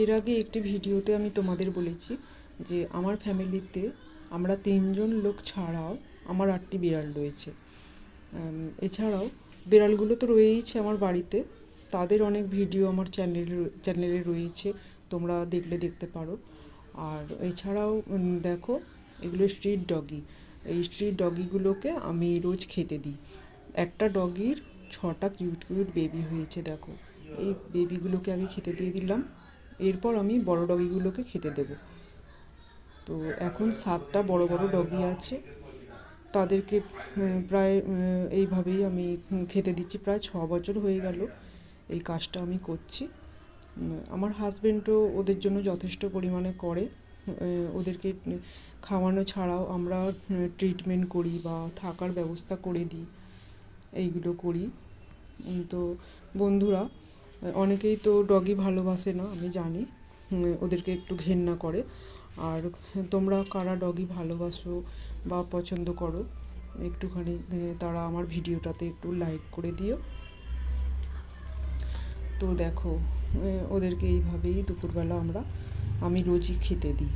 এর আগে একটি ভিডিওতে আমি তোমাদের বলেছি যে আমার ফ্যামিলিতে আমরা তিনজন লোক ছাড়াও আমার আটটি বিড়াল রয়েছে। এছাড়াও বিড়ালগুলো তো রয়েইছে আমার বাড়িতে। তাদের অনেক ভিডিও আমার চ্যানেলে চ্যানেলে রয়েছে, তোমরা দেখলে দেখতে পারো। আর এছাড়াও দেখো, এগুলো স্ট্রিট ডগি। এই স্ট্রিট ডগিগুলোকে আমি রোজ খেতে দিই। একটা ডগির ছটা কিউট কিউট বেবি হয়েছে, দেখো। এই বেবিগুলোকে আগে খেতে দিয়ে দিলাম। এরপর আমি বড় ডগিগুলোকে খেতে দেব। তো এখন সাতটা বড় বড় ডগি আছে। তাদেরকে প্রায় এইভাবেই আমি খেতে দিচ্ছি। প্রায় ছ বছর হয়ে গেল এই কাজটা আমি করছি। আমার হাজব্যান্ডও ওদের জন্য যথেষ্ট পরিমাণে করে। ওদেরকে খাওয়ানো ছাড়াও আমরা ট্রিটমেন্ট করি বা থাকার ব্যবস্থা করে দিই। এইগুলো করি। তো বন্ধুরা অনেকেই তো ডগি ভালোবাসে না, আমি জানি। ওদেরকে একটু ঘেন্না করে। আর তোমরা কারা ডগি ভালোবাসো বা পছন্দ করো, একটুখানি তারা আমার ভিডিওটাতে একটু লাইক করে দিও। তো দেখো ওদেরকে এইভাবেই দুপুরবেলা আমরা, আমি রোজই খেতে দিই।